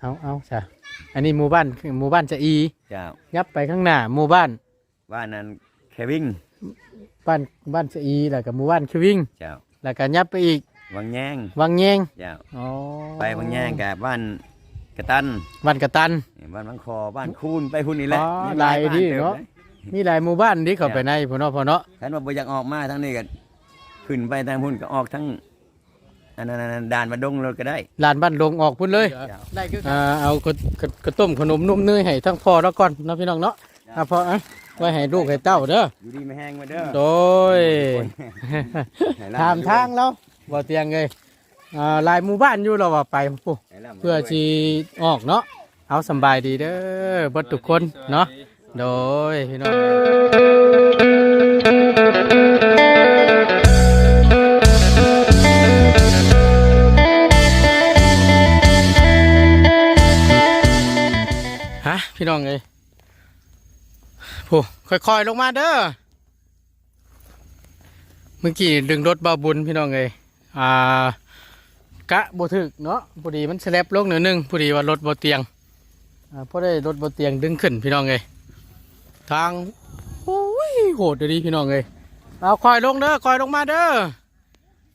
เอาเอาจ้ะอันนี้หมู่บ้านคือหมู่บ้านจะอีเจ้ายับไปข้างหน้าหมู่บ้าน บ้านนั้นแควิงบ้านบ้านจะอีแล้วก็หมู่บ้านคือวิ่งเจ้าแล้วก็ยับไปอีกวังแยงวังแยงเจ้าอ๋อไปวังแยงกับบ้านกระตันบ้านกระตันบ้านบางคอบ้านคูนไปพุ่นนี่แหละอ๋อมีหลายบ้ที่ติบเนาะลยมีหลายหมู่บ้านที่เข้าไปในพุ่นเนาะพ่อเนาะท่านว่าบ่อยากออกมาทั้งนี้ก็ขึ้นไปทางพุ่นก็ออกทั้ง อันนั้นอันนั้นด่านมาดงรถก็ได้ ลานบ้านลงออกพุ่นเลยเจ้าได้คืออ่าเอากระกระกระต้มขนมนุ่มเนยให้ทั้งพ่อแล้วก่อนเนาะพี่น้องเนาะอะพ่ออะไว้ให้ลูกให้เต้าเด้ออยู่ดีไม่แห้งมาเด้อโดยให้ร่ำถามทางแล้วบ่เตียงเลยอ่าหลายหมู่บ้านอยู่เราว่าไปปุ๊ ให้ร่ำเพื่อที่ออกเนาะ เอาสำบายดีเด้อเบิดทุกคนเนาะ โดยพี่น้อง พี่น้องเอ้ยผู้ค่อยๆลงมาเด้อ เมื่อกี้ดึงรถบาบุญพี่น้องเอ้ยอ่ากะบถึกเนาะพอดีมันสแลบลงหน่อยหนึงพอดีว่ารถบ่เตียงอ่าพอได้รถบ่เตียงดึงขึ้นพี่น้องเอ้ยทางโอ้ยโหดเลยดิพี่น้องเอ้ยเอาคอยลงเด้อคอยลงมาเด้อ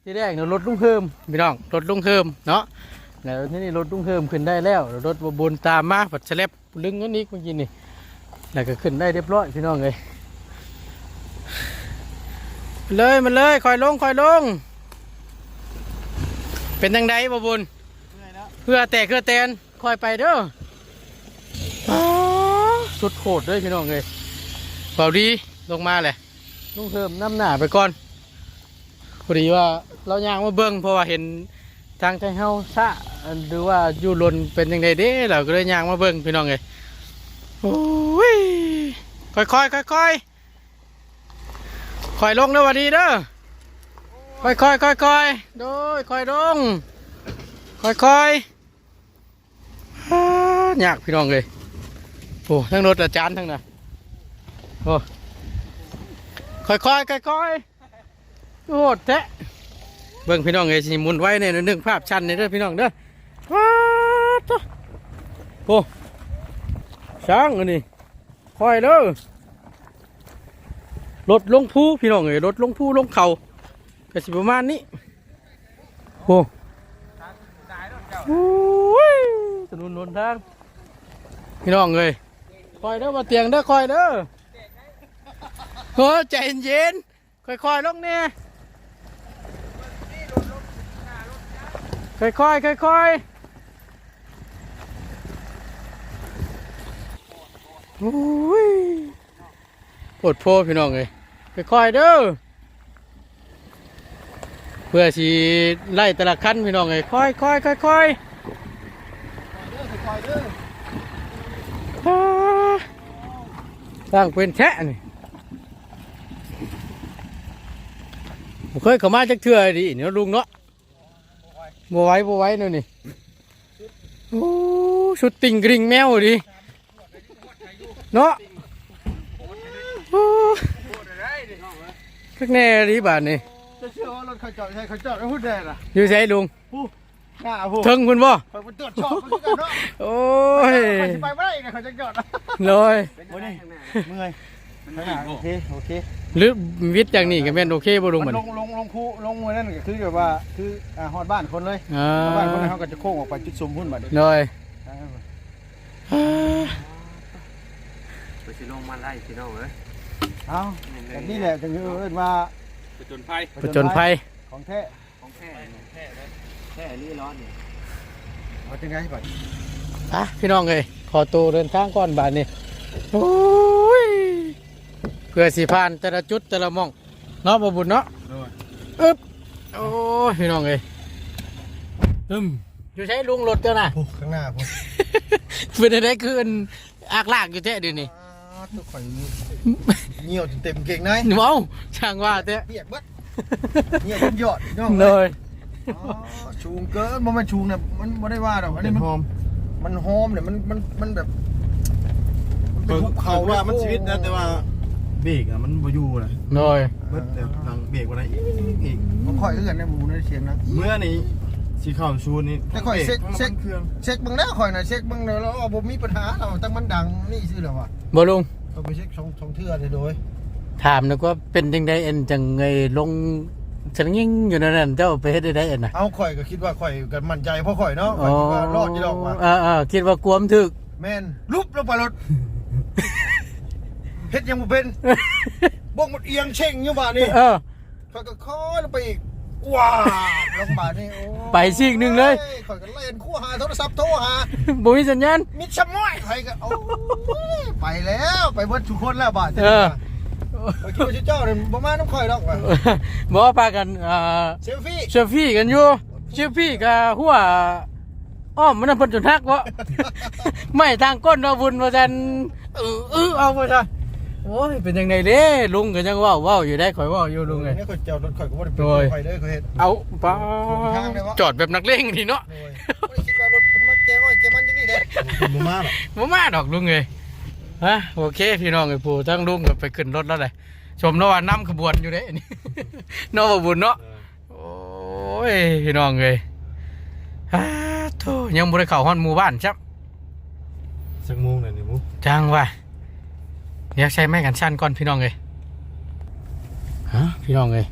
ที่แรกเนี่ยรถลุงเฮิมพี่น้องรถลุงเฮิมเนาะ แล้วที่นี่รถลุงเฮิมขึ้นได้แล้วรถบาบุญตามมาผัดสแลบดึงอันนี้เมื่อกี้นี่แล้วก็ขึ้นได้เรียบร้อยพี่น้องเอ้ยเลยมันเลยคอยลงคอยลง เป็นยังไงบ่บุญเพื่อแต่เพื่อแตนคอยไปเด้อสุดโหดเลยพี่น้องเลยเบาดีลงมาเลยลุงเพิ่มน้ำหนาไปก่อนพอดีว่าเราย่างมาเบิ้งเพราะว่าเห็น ทางไทยเฮาซะหรือว่าอยู่ลนเป็นยังไงเด้เราก็เลยย่างมาเบิ้งพี่น้องเลยโอ้ยค่อยๆค่อยๆคอยลงเด้อวัดดีเด้อค่อยค่อยค่อยค่อยๆโดยค่อยลงค่อยค่อยฮ่ายากพี่น้องเลยโอ้ทั้งรถอาจารย์ทั้งน่ะโอ้ค่อยค่อยค่อยค่อยๆโอ้แทะ เบิ่งพี่น้องเลยสิหมุนไว้ในหนึ่งภาพชันนี่เด้อพี่น้องเด้อว้าวโถ่โอ้ช้างอันนี้ค่อยเด้อรถลงภูพี่น้องเอ้ยรถลงภูลงเขาก็สิประมาณนี้โอ้โอ้ยถนนหนทางพี่น้องเอ้ยคอยเด้อมาเตียงเด้อคอยเด้อเฮ้ยใจเย็นๆค่อยๆลงเนี่ย ค่อยๆค่อยๆโอ้ยปวดโพพี่น้องเลยค่อยๆเด้อเพื่อสีไล่แต่ละขั้นพี่น้องเลยค่อยๆค่อยๆค่อยๆอ่าสร้างเป็นแทะนี่ผมเคยเข้ามาจากเทื่อดิเนาะลุงเนาะ บัวไหว้บัวไหว้เนาะนี่โอ้ชุดติงกริ่งแมวดิเนาะโอ้ข้างในรีบาทนี่จะเชื่อว่ารถเขาจอดใช่เขาจอดแล้วพูดได้ล่ะอยู่ใช่ลุงหน้าพูดถึงคุณบ่เขาไปตรวจสอบเขาจะเนาะโอ้ยเขาจะไปไม่ได้อีกนะเขาจะจอดนะเลยโอ้ยเมื่อยโอเคโอเค หรือวิทย์อย่างนี้ก็แม่นโอเคบ่ลุงมัมันนลงลงลงคูลงมือนั่นก็คือแบบว่าคืออ่าฮอดบ้านคนเลยอ่าฮอดบ้านคนนั้นเขาก็จะโค้งออกไปจุดซุมพุ่นบัดนี้เลยไปสิลงมาไล่พี่น้องเอ้ยเอาแต่นี่แหละถึงเอิ้นว่าไปจนภัยผจญภัยของแท้ของแท้แท้เลยแท้นี่ร้อนนี่เอาจังไงบัดอะพี่น้องเอ้ยขอตัวเดินทางก่อนบาทนี้โอ้ยเพื่อสิผ่านแต่ละจุดแต่ละหมองเนาะบ่บุญเนาะอึ๊บโอ้ยพี่น้องเอ้ยอึมอยู่ใช้ลุงรถเจ้าน่ะพูข้างหน้าพูเป็นอะไรคืออันอากลากอยู่แท้เดี๋ยวนี้ทุกคนเหี่ยวจนเต็มเก่งในเมาช่างว่าแท้เปียกเบิดเหี่ยวจนยอดน้องเลยอ๋อชูงเกินมันไม่ชูงเนี่ยมันไม่ได้ว่าดอกอันนี้มันหอมมันหอมเนี่ยมันมันมันแบบมันเป็เพิ่นงภูเขาว่ามันชีวิตนะแต่ว่า เบรกอะมันบ่อยู่นะเลยเบิดแต่ทางเบรกว่าไรอีกอีกมันค่อยเอื้อนในหมูในเสียงนะเมื่อนี่สิเข้าชูนี่แต่ข่อยเซ็กเซ็กเครื่องเช็คเบิ่งแล้วข่อยน่ะเช็คเบิ่งแล้วอ๋อบ่มีปัญหาเราแต่มันดังนี่ซื่อแล้วว่ะบ่ลุงก็ไปเช็คช่องช่องเทื่อเลยโดย ถามนึกว่าเป็นจังไดเอ็นจังไงลงฉันยิ่งอยู่นั่นนะเจ้าไปเฮ็ดได้ได้เอ็นน่ะเอาข่อยก็คิดว่าข่อยก็มั่นใจเพราะข่อยเนาะข่อยคิดว่ารอดอยู่ดอกว่ะเออเออคิดว่ากลัวมนถึกแม่นลุบลงไปรถ เฮ็ดยังบ่เป็นบ่งมันเอียงเช่งอยู่บ้านนี่เออ ข่อยก็คอยลงไปอีกว้าลงมานี่โอ้ไปซีกหนึ่งเลย ข่อยก็เล่นคู่หาโทรศัพท์โทรหา บ่มีสัญญาณ มิดชะม้อยข่อยก็โอ้ยไปแล้วไปเบิดทุกคนแล้วบาดเออ ข่อยคิดว่าเจ้าเนี่ยบ่มาน้ำข่อยดอกว่ะบ่ว่าพากันเอ่อเซลฟี่เซลฟี่กันอยู่เซลฟี่กับหัวอ้อมมันนะเพิ่นจนทักว่าไม่ทางก้นว่าบุญว่าซั่นเออเออเอาว่าซั่น โอ้ยเป็นจังไดเด้ลุงก็ยังเว้าเว้าอยู่ได้ข่อยเว้าอยู่ลุงเอ้ยเนี่ยข่อยเจ้ารถข่อยก็บ่ได้เป็นโดยข่อยเด้ข่อยเฮ็ดเอาป้าจอดแบบนักเลงดีเนาะโดยบ่ได้คิดว่ารถมาแกงอ้อยแกมันจังนี่เด้บ่มาหรอกบ่มาดอกลุงเอ้ยฮะโอเคพี่น้องไอ้ปู่ทั้งลุงก็ไปขึ้นรถแล้วเลยชมแล้วว่านำขบวนอยู่เด้นี่นาะบ่บุญเนาะโอ้ยพี่น้องเลยฮ่าโธ่ยังบ่ได้เข้าฮอนหมู่บ้านครับสักโมงน่ะนี่มูจังว่า เดี๋ยวใช้ไม้กันสั้นก่อนพี่น้องเลยฮะพี่น้องเลย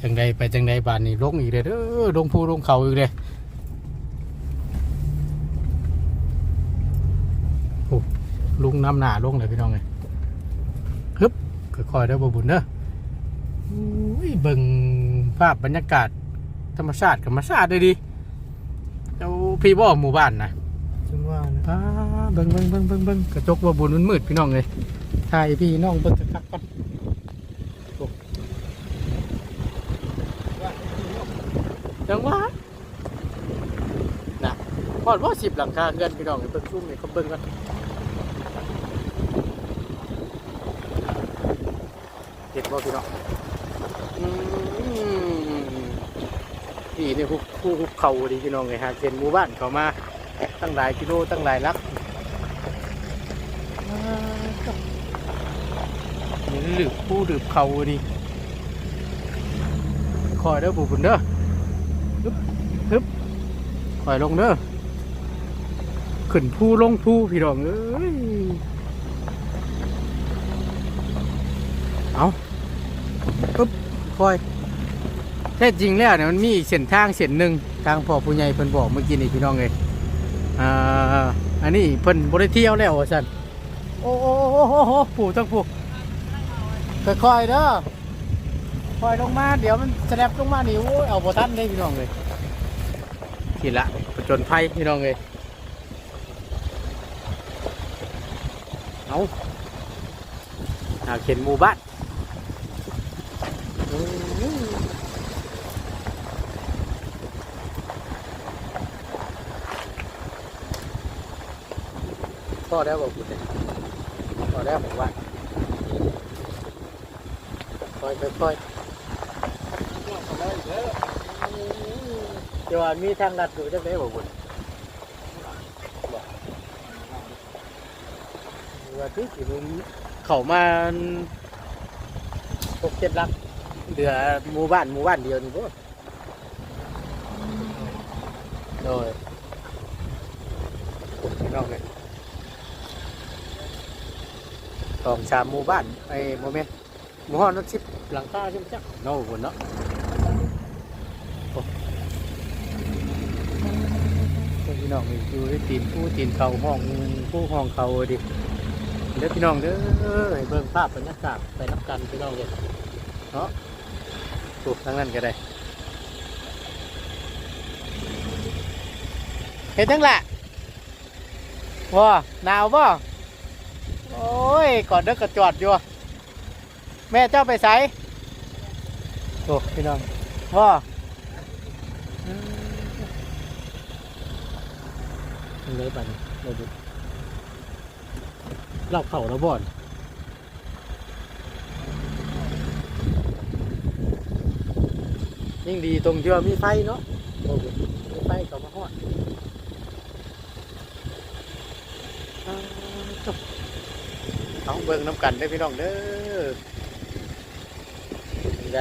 จังใดไปจังใดบ้านนี่ลงอีกเลยเด้อลงภูลงเขาอีกเลยโอ้ลุงน้ำหนาลงเลยพี่น้องเลยฮึบค่อยๆเด้อบ่บุญเด้ออุ้ยเบิ่งภาพบรรยากาศธรรมชาติกับธรรมชาติได้ดีเจ้าพี่บ่หมู่บ้านนะจังว่านะป้าเบิ่งเบิ่งเบิ่งเบิ่งเบิ่งกระจกว่าบุญมันมืดพี่น้องเลย ถ่ายพี่น้องเบิ่งคักก่อนจังหวะนะพอดว่าสิบหลังคาเงินพี่น้องเบิ่งชุ่มนี่เขาเบิ่งกันเห็นบ่พี่น้องนี่นี่หุบผู้หุบเขาดีพี่น้องเลยฮะเห็นหมู่บ้านเขามาตั้งหลายกิโลตั้งหลายลัก หลืบผู้หลืบเขาดิคอยเด้อบุบุญเด้อฮึบฮึบคอยลงเด้อขึ้นผู้ลงผู้พี่รองเอ้ยเอาปึ๊บคอยแท้จริงแล้วเนี่ยมันมีอีกเส้นทางเส้นหนึ่งทางพ่อผู้ใหญ่เพิ่นบอกเมื่อกี้นี่พี่น้องเลยอ่าอันนี้เพิ่นบริเที่ยวแล้วว่าซั่นโอ้โอ้โอ้โอ้โอ้ปู่ต้องปู่ ค่อยๆเด้อค่อยลงมา เดี๋ยวมันสแลบลงมานี่โอ้ยเอาบ่ทันได้พี่น้องเลยทีละผจญภัยพี่น้องเลยเอาหาเข็นหมู่บ้านพอแล้วบอกคุณเนี่ยพอแล้วผมว่า ค่อยๆค่อยๆเดี๋ยวว่ามีทางลัดอยู่จะได้บอกคุณว่าที่สิมันเข้ามาหกเจ็ดลักเดือหมู่บ้านหมู่บ้านเดียวนี่บ่โดยโอ้ยน้องเลยสองสามหมู่บ้านไอ้โมเมนต์หมู่ห้องนักชิป หลังคาใช่ไหมจ๊ะโน่บนเนาะโอ้พี่น้องนี่อยู่ที่ตีนผู้ตีนเขาห้องผู้ห้องเขาดิเด้อพี่น้องเด้อให้เบิ่งภาพบรรยากาศไปนับกันพี่น้องเลยเนาะถูกทั้งนั้นก็ได้เห็นทั้งแหละว้าหนาวบ่โอ้ยก่อนเด็กกระจอดอยู่ แม่เจ้าไปใส่โอ้พี่น้องพ่ออืมเลยปันเราดูเล่าเข่าแล้วบ่อนยิ่งดีตรงที่ว่ามีไฟเนาะโอ้โหมีไฟเขามาหอดจบเอาเบิ่งน้ำกันได้พี่น้องเด้อ ใด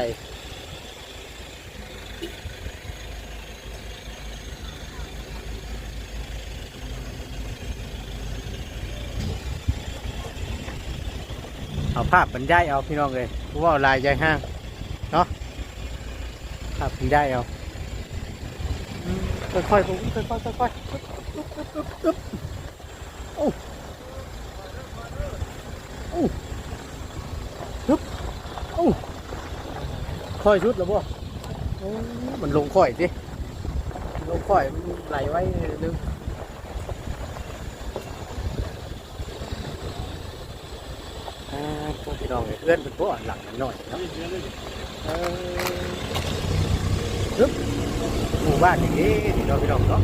เอาภาพบรรยายเอาพี่น้องเลยพว่าลายใหญ่ห้างเนาะภาพบรรยายเอาค่อยๆผมค่อยๆค่อยๆ ค่อยชุดแล้วบ่มันลงค่อยดิลงค่อยมันไหลไว้นึงพวกพี่น้องเนี่ยเพื่อนเป็นพวกหลังกันหน่อยเนาะเออปึ๊บหมู่บ้านอย่างนี้พี่น้องพี่น้องเนาะ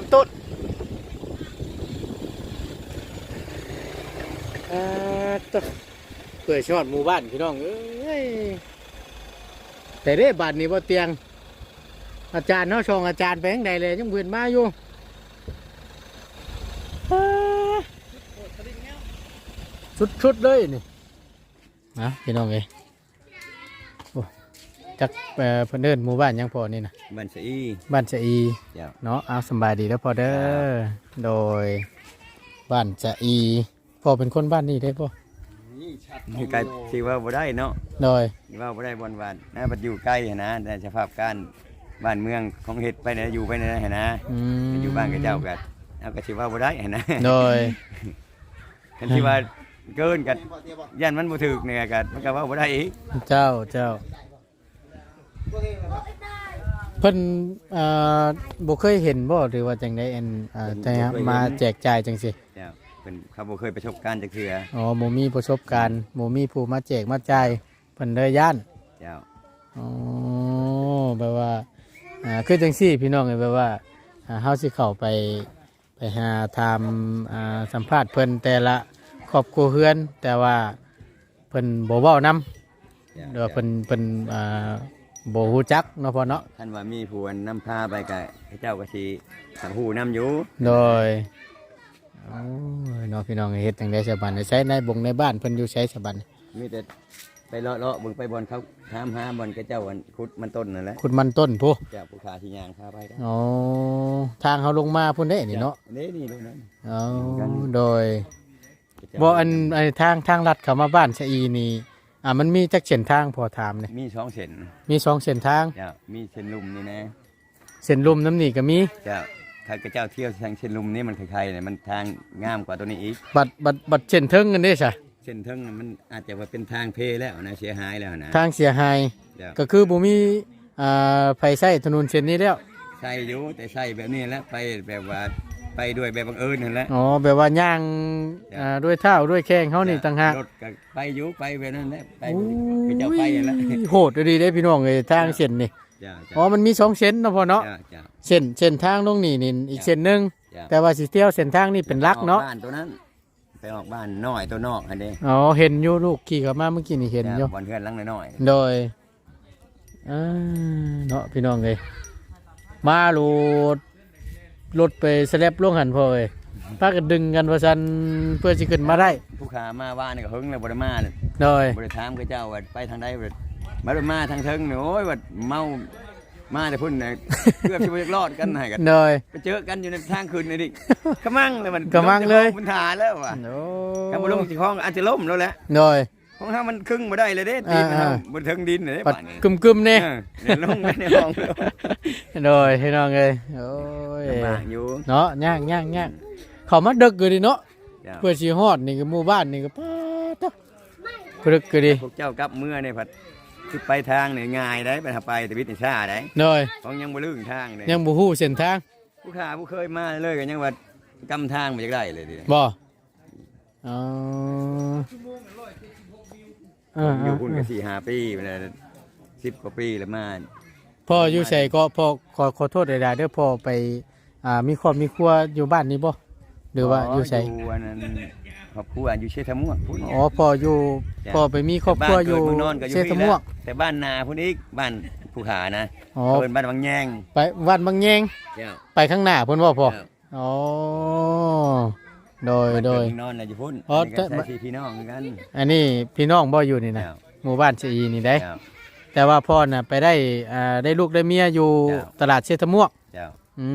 หมต้นอ่าตัวเพื่อชอดหมู่บ้านพี่น้องเอ้ยแต่เด้บ้านนี้บ่เตียง อาจารย์เนาะชองอาจารย์ไปทางใดเลยยังเบือนมาอยู่ชุดๆเลยนี่นะพี่น้องเอ้ยโอ้ จักเอ่อเพิ่นเดินหมู่บ้านยังพอนี่นะบันสีบ้านจะอีเจ้าเนาะเอาสำบายดีแล้วพอเด้อโดย บ้านจะอีพอเป็นคนบ้านนี้ได้ป่นี่ก็สิว่าบ่ได้เนาะโดยว่าบ่ได้บอนวานนะบัดอยู่ใกล้หั้นนะแต่สภาพการบ้านเมืองของเฮ็ดไปเนี่ยอยู่ไปเนี่ยหั้นนะอืมอยู่บ้านกับเจ้าก็เอาก็สิว่าบ่ได้หั้นนะโดย คันที่ว่าเกินกับย่านมันบ่ถูกเนี่ยก็มันก็ว่าบ่ได้อีก เจ้าเจ้า เพิ่นเอ่อบ่เคยเห็นบ่หรือว่าจังได๋อันเอ่อแต่มาแจกจ่ายจังซี่เจ้าเป็นเขาบ่เคยประสบการณ์จักเทื่ออ๋อบ่มีประสบการณ์บ่มีผู้มาแจกมาจ่ายเพิ่นเลยย่าน เจ้าอ๋อแปลว่าอ่าคือจังซี่พี่น้องเอ้ยแปลว่าอ่าเฮาสิเข้าไปไปหาถามอ่าสัมภาษณ์เพิ่นแต่ละครอบครัวเฮือน แต่ว่าเพิ่นบ่เว้านํเจ้าเดี๋ยวาเพิ่นเพิ่นอ่า บ่ฮู้จักเนาะพ่อเนาะท่านว่ามีผู้นำพาไปก็เจ้าก็สิหาฮู้นํอยู่โดยโอ้ยเน้องพี่น้องเฮ็ดจังได๋สบันใช้ในบงในบ้านเพิ่นอยู่ใช้สบันมีแต่ไปเลาะๆเบิ่งไปบอนเขาถามหาบอนกับเจ้าอันขุดมันต้นนั่นแหละขุดมันต้นผู้เจ้าผู้ขาที่ย่างพาไปได้อ๋อทางเฮาลงมาพุ่นเด้นี่เนาะนี่นี่ดูนั่นอ๋อโดยบ่อันไอ้ทางทางลัดเข้ามาบ้านชะอีนี่ อ่ามันมีจักเส้นทางพอถามนี่มีสองเส้นมีสองเส้นทางเจ้ามีเส้นลุมนี่นะเส้นลุ่มน้ำนี่ก็มีเจ้าใครกับเจ้าเที่ยวทางเส้นลุมนี่มันใครๆเนี่ยมันทางงามกว่าตัวนี้อีกบัดบัดบัดเส้นเทิงกันเด้ซะเส้นเทิงน่ะมันอาจจะว่าเป็นทางเพแล้วนะเสียหายแล้วนะทางเสียหายเจ้าก็คือบ่มีอ่าไฟใช้ถนนเส้นนี้แล้วใส่อยู่แต่ใส่แบบนี้แหล้วไปแบบว่า ไปด้วยแบบบังเอิญนั่นแหละอ๋อแบบว่าย่างอ่าด้วยเท้าด้วยแข้งเขานี่ต่างหากรถก็ไปอยู่ไปแบบนั้นแหละไปโอ้กับเจ้าไปนั่นแหละยโหดดีได้พี่น้องเลยทางเส้นนี่เจ้าอ๋อมันมีสองเส้นเนาะพ่อเนาะเจ้าเจ้าเส้นเส้นทางลงนี่นี่อีกเส้นหนึงเจ้าแต่ว่าสิเที่ยวเส้นทางนี่เป็นหลักเนาะออบ้านตัวนั้นไปออกบ้านน้อยตัวนอกอันนี้อ๋อเห็นอยู่ลูกขี่เข้ามาเมื่อกี้นี่เห็นอยู่บอลเพื่อนหลังน้อยโดยอ่าเนาะพี่น้องเลยมาโหลด รถไปสแลบลงหันพ่อเอ้ยพากันดึงกันว่าซันเพื่อสิขึ้นมาได้ๆผู้ขามาว่านี่ก็หึงเลยบริมาเลยโดยบริถามกับเจ้าว่าไปทางใดบริมามาทางเทิงเนี่ยโอ้ยว่าเมามาแต่พุ่นเนี่ยเพื่อที่จะรอดกันให้กันโดยไปเจอกันอยู่ในทางคืนนี่ดิกระมังเลยมันกระมังเลยมันถาแล้วว่ะโอ้ถ้าบุลงสิคล้องอาจจะล้มแล้วแหละโดย ของเขามันครึ่งมาได้เลยเด้ตีมันอ่าเอาบนเทิงดินเลยปัดบ้านนี้กึมกึมๆเนี่ยเออเนี่ยลงไปในห้องแล้วโดยพี่น้องเลยโอ้ยลำบากอยู่เนาะย่างย่างย่างเขามาดึกอยู่ดิเนาะเจ้าเพื่อชีฮอดนี่ก็หมู่บ้านนี่ก็ป้าดเนาะดึกอยู่ดิพวกเจ้ากลับเมื่อเนี่ยผัดคือไปทางเนี่ยง่ายได้ไปหาไปแต่วิทย์ชาได้โดยของยังบ่ลึงทางเลยยังบ่ฮู้เส้นทางผู้ขาผู้เคยมาเลยกันยังว่ากำทางมาจากได้เลยดิบ่อ๋อ อ่าอยู่คุณกันสี่ห้าปีไปเลยสิบกว่าปีแล้วมาพ่ออยู่ใส่ก็พ่อขอขอโทษหลายๆเด้อพ่อไปอ่ามีครอบมีครัวอยู่บ้านนี้บ่หรือว่าอยู่ใส่อยู่อันนั้นครอบครัวอยู่เชษฐม่วงพุ่นอ๋อพ่ออยู่พ่อไปมีครอบครัวอยู่บ้านเกิดเมืองนอนก็อเชยู่ษพี่ฐแหม่วงละแต่บ้านนาพุ่นอีกบ้านผู้ขานะอ๋อเขาเป็นบ้านบางแยงไปวัดบางแยงเจ้าไปข้างหน้าเพิ่นว่าพ่อเจ้าอ๋อ โดยโดยเพิ่นนอนน่ะอยู่พุ่นอ๋ออันนี้ก็แต่ ใส่พี่น้องคือกันอันนี้พี่น้องบ่อยู่นี่นะเจ้าหมู่บ้านซีนี่ได้เจ้าแต่ว่าพ่อน่ะไปได้อ่าได้ลูกได้เมียอยู่เจ้าตลาดเชษฐม่วงเจ้าอื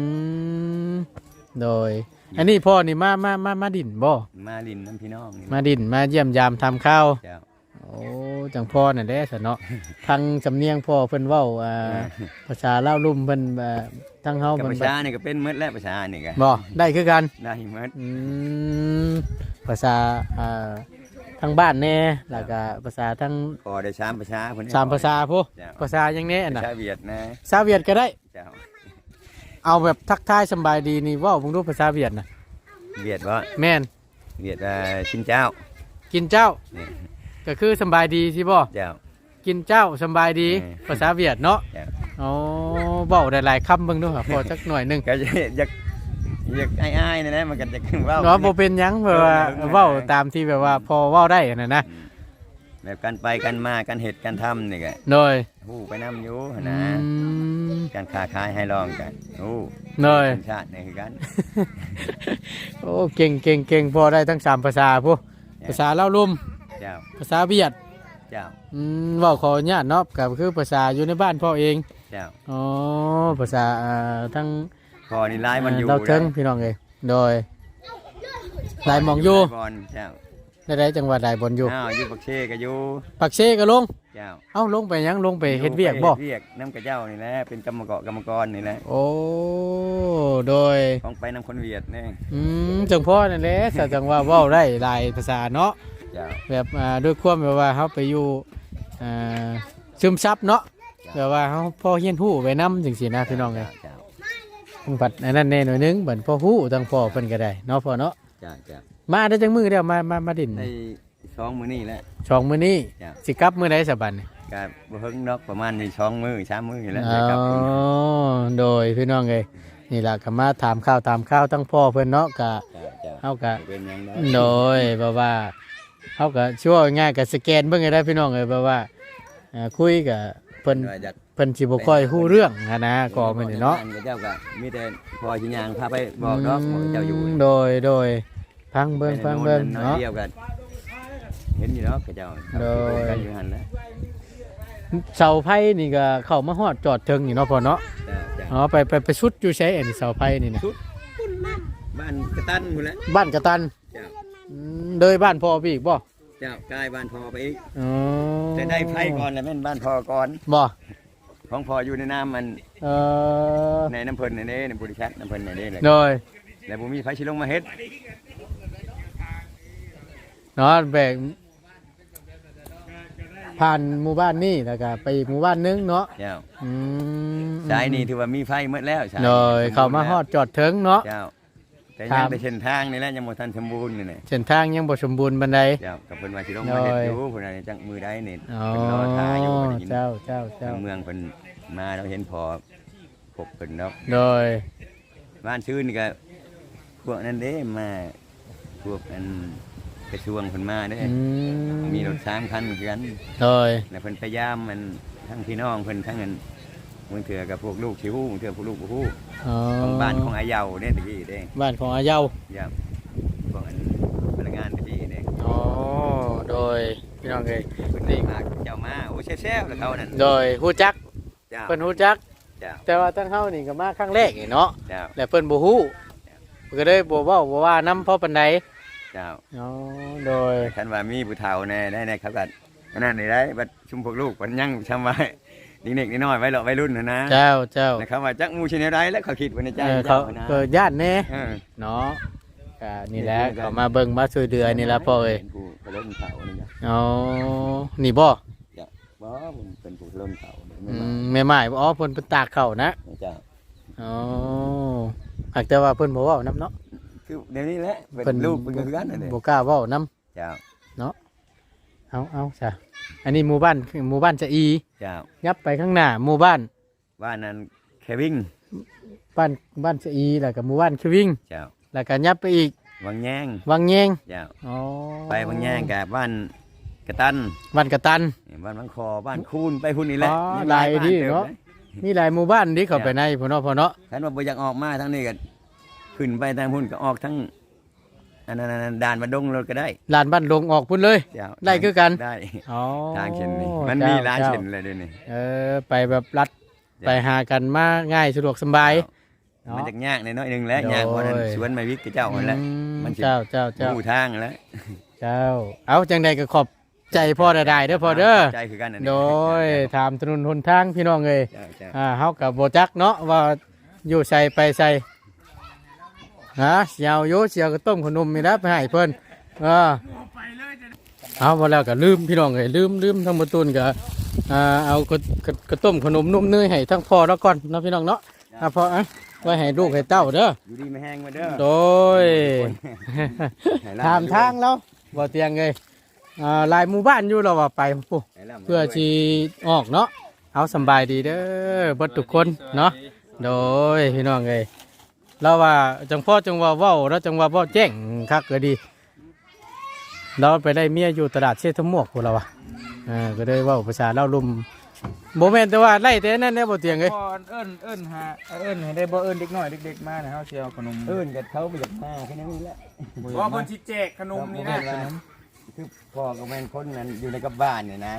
มโดย อันนี้พ่อนี่มามามามาดินบ่มาลินน้ำพี่น้องนี่มาดินมาเยี่ยมยามทำข้าวเจ้าโอ้จังพ่อน่ะแหละซะเนาะพังสำเนียงพ่อเพิ่นเว้าอ่าภาษาลาวลุ่มเพิ่นอ่า ทั้งเฮากับเพิ่นประชานี่ก็เป็นหมดแล้วประชานี่ก็บ่ได้คือกันได้หมดอืมภาษาอ่าทางบ้านแน่แล้วก็ภาษาทั้งพอได้สามประชาเพิ่นสามภาษาพุเจ้าภาษาหยังแน่ปน่ะระชาเวียดนะภาษาเวียดก็ได้ เจ้าเอาแบบทักทายสำบายดีนี่เว้าผมรู้ภาษาเวียดน่ะเวียดว่าแม่นเวียดว่าชินเจ้ากินเจ้านี่ก็คือสำบายดีสิบ่เจ้า กินเจ้าสำบายดีเออ ภาษาเวียดเนาะเจ้า อ๋อเว้าได้หลายคำเบิ่งดูครับพอจักหน่อยหนึงก็จะอยากอยากอ้ายๆนี่นะมันก็จะขึ้นเว้า เนาะบ่เป็นหยังแบบว่าเออเว้าตามที่แบบว่าพอเว้าได้น่ะนะแบบการไปกันมาการเห็ดการทำนี่ก็โดยฮู้ไปนํอยู่หั่นอืนะมการค้าขายให้ลองกันฮู้โดยชาตินี่คือกัน โอ้เก่งเก่งเก่งพอได้ทั้งสามภาษาพุภาษาเล่าวลุ่มเจ้าภาษาเวียดเจ้าอืมเว่าขออนุญาตเนาะก็คือภาษาอยู่ในบ้านพ่อเอง เจ้าอ๋อภาษาอ่าทั้งพอนี่ลายมันอยู่เราเทิงพี่น้องเองโดยลายหมองอยู่บอลเจ้าได้ได้จังหวัดใดบนอยู่อ้าวอยู่ปักเชก็อยู่ปักเซก็ลงเจ้าเอ้าลงไปหยังลงไปเฮ็ดเวียกบ่เฮ็ดเวียกน้ำกระเจ้านี่แหละเป็นกรรมกรกรรมกรนี่แหละโอ้โดยของไปน้ำคนเวียดนี่อืมจังพ่อนั่นแหละแต่จังว่าเว้าได้หลายภาษาเนาะเจ้าแบบอ่าด้วยความแบบว่าเขาไปอยู่อ่าซึมซับเนาะ แบบว่าเขาพ่อเฮียนหู้ไว้นำจังซี่นะพี่น้องเอ้ยเจ้าเพิ่นปัดอันนั้นแน่หน่อยนึงเหมือนพ่อฮู้ทั้งพ่อเพิ่นก็ได้เนาะพ่อเนาะเจ้าเจ้ามาได้จังมือเดียวมามามาดินในช่องมือนี่แหละ สองมื้อนี้จ้ะ สิกลับมื้อใดสะบัดนี่ กับบ่เฮิงดอกประมาณในช่องมือสามมือนี่แหละอ๋จะกลับอโดยพี่น้องเอ้ยนี่ล่ะก็มาถามข้าวถามข้าวทั้งพ่อเพิ่นเนาะก็เจ้าเจ้าเฮาก็เป็นหยังไงโดยแบบว่าเฮาก็ชั่วง่ายก็สแกนเบิ่งให้ได้พี่น้องเอ้ยแบบว่าอ่าคุยกับ เพิ่นว่าอยากเพิ่นสิบ่ค่อยฮู้เรื่องหั้นนะก็มื้อนี้เนาะเจ้าก็มีแต่พอชิญางพาไปบอกดอกหมอเจ้าอยู่มโดยโดยพังเบิ่งพังเบิ่งน้อยเนาะ เดียวกันเห็นอยู่เนาะกระเจ้าโดย กันอยู่หันแล้วเสาไฟนี่ก็เข้ามาฮอดจอดถึงนี่เนาะพ่อเนาะเจ้าเจ้าอ๋อไปไปไปชุดอยู่ใช้อันนี้เสาไฟนี่นะบ้านกระตันหมดแล้วบ้านกระตันเจ้าอืมเลยบ้านพ่อพี่อีกบ่เจ้ากลายบ้านพอไปอีกอ๋อแต่ได้ไฟก่อนแล้วแม่นบ้านพอก่อน บ่ของพออยู่ในน้ำมันเออในน้ำเพิ่นในนี้ในบริษัทน้ำเพิ่นในนี้เลยโดยแล้วบ่มีไฟชิลงมาเฮ็ดเนาะแบกผ่านหมู่บ้านนี่แล้วก็ไปอีกหมู่บ้านนึงเนาะเจ้าอืมสายนี้ถือว่ามีไฟหมดแล้วสายโดยเข้ามาฮอดจอดถึงเนาะเจ้า แต่ครัยังบแต่เส้นทางนี่แหละยังบ่ทันสมบูรณ์นี่แหละเส้นทางยังบ่สมบูรณ์ปานใด เจ้ากับเพิ่นว่าสิลงมาเฮ็ดโดยอยู่เพิ่นว่าจังมือใดนี่อ๋อเพิ่นรอท่าอยู่เพิ่นได้ยินเจ้าเจ้าเจ้าทางเมืองเพิ่นมาแล้วเห็นพอพบเพิ่นเนาะโดยบ้านชื่นนี่ก็พวกนั้นเด้มาพวกอันกระทรวงเพิ่นมาเด้อืมีรถสามคันคือกัน โดย แล้วเพิ่นพยายามมันทั้งพี่น้องเพิ่นทั้งอัน มึงเถื่อกับพวกลูกชิวมึงเถื่อพวกลูกบ่ฮู้อ๋อของบ้านของอาเยาเด้ตะกี้เด้บ้านของอาเยายามพวกอันพนักงานตะกี้เด้อ๋อโดยพี่น้องเอ้ยเพิ่นได้มาเจ้ามาโอ้แซ่บๆแล้วเขานั่นโดยฮู้จักเจ้าเพิ่นฮู้จักเจ้าแต่ว่าตั้งเฮานี่ก็มาครั้งแรกนี่เนาะเจ้าและเพิ่นบ่ฮู้เพิ่นก็เลยบ่เว้าบ่ว่านํเพราะปานใดเจ้าอ๋อโดย คันว่ามีผู้เฒ่าแน่ได้ในครับบัดอันนั้นนี่ได้บัดชุมพวกลูกมันยังชำไว้ เด็กๆน้อยๆไว้หรอกวัยรุ่นนะนะเจ้าเจ้านะครับว่าจักหมูชนิดใดแล้วเขาคิดไว้ในใจเออเขาจ้นะเกิดญาติแน่เออเนาะก็นี่แหละเขามาเบิ่งมาช่วยเหลือนี่ล่ะพ่อเอ้ยเป็นผู้เขาเล่นเขานี่จ้ะอ๋อนี่บ่บ่มันเป็นผู้เล่นเขาเนี่ยอืไม่มามแม่ไม้บ่อ๋อเพิ่นเป็นตากเข้านะเจ้าอ๋อหากแต่ว่าเพิ่นบ่เว้านํเนาะคือเดี๋ยวนี้แหละเป็นเพิ่นลูกเป็นคือกันนั่นแหละบ่กล้าเว้านํเจ้า เอาเอาซะอันนี้หมู่บ้านหมู่บ้านจะอีเจ้ายับไปข้างหน้าหมู่บ้านบ้านนั้นแควิงบ้านบ้านจะอีแล้วก็หมู่บ้านคือวิ่งเจ้าแล้วก็ยับไปอีกวังแยงวังแยงเจ้าอ๋อไปวังแยงกับบ้านกระตันบ้านกระตันบ้านวังคอบ้านคูนไปพุ่นนี่แหละอ๋อมีหลายบ้ที่ติบเนาะลยมีหลายหมู่บ้านที่เข้าไปในพ่อเนาะพ่อเนาะคันว่าบ่อยากออกมาทั้งนี้ก็ขึ้นไปทางพุ่นก็ออกทั้ง อันนั้นอันนั้นด่านมาดงรถก็ได้ลานบ้านลงออกพุ่นเลย เจ้าได้คือกันได้อ๋อทางเช่นนี้มันมีร้านเช่นเลยเด้วยวนี่เออไปแบบรัดไปหากันมาง่ายสะดวกสบายเนาะมันจะยากในน้อยหนึงแล้วโดยยากกว่านั้นสวนไม้วิกกับเจ้าหมดแล้วอืมมันสิเจ้าเจ้าเจ้าหมู่ทางแล้วเจ้า เอาจังใดก็ขอบใจพ่อได้ๆเด้อพ่อเด้อใจคือกันอันนี้โดยถามถนนหนทางพี่น้องเอ้ยเจ้าเจ้าอ่าเฮากับบ่จักเนาะว่าอยู่ใส่ไปใส่ ฮะเสียวอยู่เสียวก็ต้มขนมนี่นะไปให้เพิ่นเออเอาบ่แล้วก็ลืมพี่น้องเอ้ยลืมลืมทั้งบ่ตุนก็อ่าเอาก็ก็ก็ต้มขนมนุ่มเนยให้ทั้งพ่อแล้วก่อนเนาะพี่น้องเนาะอะพ่ออะไว้ให้ลูกให้เต้าเด้ออยู่ดีไม่แห้งมาเด้อโดยให้ร่ำถามทางแล้วบ่เตียงเลยอ่าหลายหมู่บ้านอยู่เราว่าไปปุ๊ให้ร่ำเพื่อที่ออกเนาะเอาสำบายดีเด้อเบิดทุกคนเนาะโดยพี่น้องเอ้ย เราว่าจังพ่อจังว่าเว้าแล้วจังว่าเว้าแจ้งคักก็ดี เราไปได้เมียอยู่ตลาดเชษฐมวกพวกเราอะอ่าก็ได้เว้าภาษาเล่าลุมโมเมนแต่ว่าไล่แต่นั่นแน่บ่เตียงเลย พอเอิ้นเอิ้นหาเอิ้นให้ได้บ่เอิ้นเด็กน้อยเด็กๆมานะเฮาสิเอาขนมเอิ้นกับเขาไปจากมาแค่นั้นนี่แหละว่าเพิ่นสิแจกขนมนี่นะคือพ่อก็เป็นคนนั้นอยู่ในกับบ้านเนี่ยนะ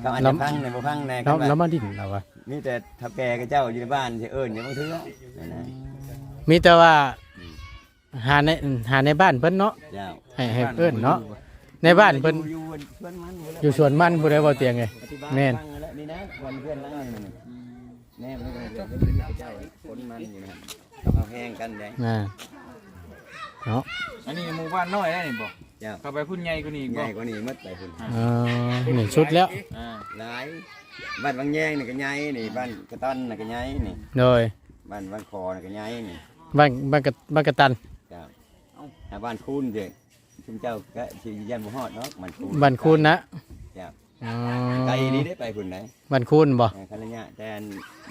เขาอาจจะพังในบ่พังในเรากับเรามาดิ้นเราอะมีแต่ทับแกกับเจ้าอยู่ในบ้านสิเอิ้นอย่าบางเทื่อนั่นนะ มีแต่ว่าหาในหาในบ้านเพิ่นเนาะเจ้าให้ให้เพิ่นเนาะในบ้านเพิ่นอยู่สวนมันอยู่สวนมันผู้ใดบ่เตียงไงแม่นนี่นะวันเพื่อนล้างนี่แน่ไม่ได้เจ้าคนมันอยู่นะครับเอาแห้งกันได้อ่าเนาะอันนี้หมู่บ้านน้อยได้นี่บ่เจ้าเข้าไปพุ่นใหญ่กว่านี้อีกใหบ่ญ่กว่านี้มัดไปคุณเออนี่ชุดแล้วอ่าหลายบ้านบางแยงนี่ก็ใหญ่นี่บ้านกระต้อนนี่ก็ใหญ่นี่ โดยบ้านบางคอนี่ก็ใหญ่นี่ บ้านบ้านกะบ้านกะตันเจ้าเอาบ้านคูนเด็กชุมเจ้าก็สิยันบ่ฮอดเนาะมันคูนบ้านคูนนะเจ้าอ๋อไกลนี้ได้ไปพุ่นไหนบ้านคูนบ่คันละเนี่ยแต่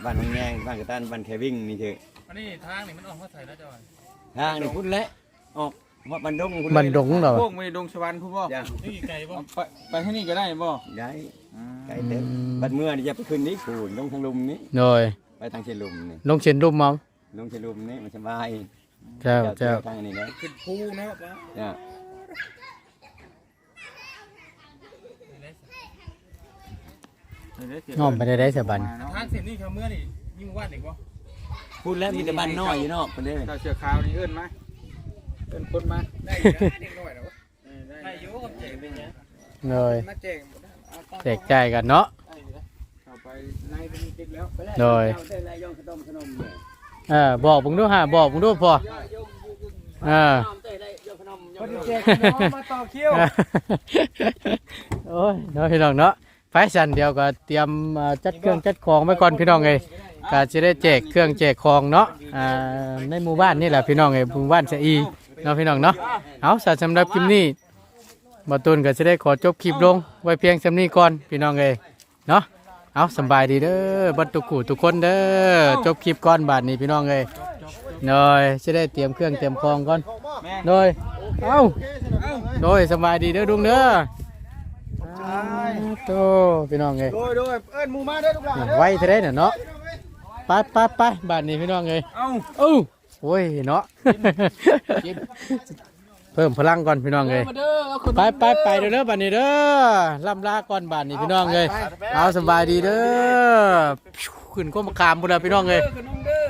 บ้านบางแยงบ้านกระต้อนบ้านแควิ่งนี่เถอะอันนี้ทางนี่มันออกมาใส่แล้วจ้ะทางนี่พุ่นแหละออกฮอดบ้านดงพุ่นเลยบ้านดงเหรอพวกมีดงสวรรค์พุ่นบ่เจ้านี่ไกลบ่ไปไปที่นี่ก็ได้บ่ได้ไกลเด้อบัดเมื่อนี่จะไปขึ้นนี่คูนลงทางลุมนี่โดยไปทางเชลุมนี่ลงเชียนรุมเอา ลงเชลุมนี่มันสบายเจ้าเจ้าทางนี้นะขึ้นภูเนาะป้าเจ้าน้อมไปได้ได้สบันทางเส้นนี้เขาเมื่อนี่ยิ่งว่านอีกบ่พูดแล้วมีแต่บ้านน้อยอยู่นอกคนเด้อเจ้าเสือขาวนี่เอิ้นมาเอิ้นคนมาได้เด็กน้อยแล้วได้อยู่กับเจ๊เป็นหยังเลยมาแจกหมดแล้วเอาตั้งแจกจ่ายกันเนาะได้อยู่แล้วเข้าไปในเป็นเด็กแล้วโดยได้ไรยองขนมขนมเนี่ย เออบอกผมดูฮะบอกผมดูพอเออคนที่แจกน้องมาต่อคิวโอ้ยเนาะพี่น้องเนาะไฟสันเดียวก็เตรียมอ่าจัดเครื่องจัดของไว้ก่อนพี่น้องเลยก็จะได้แจกเครื่องแจกของเนาะอ่าในหมู่บ้านนี่แหละพี่น้องเลยหมู่บ้านเสอีเนาะพี่น้องเนาะเอาสำหรับคลิปนี้มาตุนก็จะได้ขอจบคลิปลงไว้เพียงสำนี้ก่อนพี่น้องเลยเนาะ เอาสำบายดีเด้อบัดตุกขู่ทุกคนเด้อจบคลิปก่อนบาทนี้พี่น้องเลยโดยจะได้เตรียมเครื่องเตรียมของก่อนโดยเอ้าโดยสำบายดีเด้อดุงเด้อโตพี่น้องเอ้ยโดยโดยเอิ้นหมู่มาเด้อลูกหลานเด้อไว้เท่าไรเนี่ยเนาะไปไปไปบ้านนี้พี่น้องเอ้ยเอ้าเอ้าโอ้ยเนาะ เพิ่มพลังก่อนพี่น้องเอ้ยมาเด้อเอาคนไปไปไปเด้อเด้อบ้านนี้เด้อล่ำลาก่อนบ้านนี้พี่น้องเอ้ยเอาสบายดีเด้อขึ้นก้มคามบุญพี่น้องเอ้ยขนมเด้อ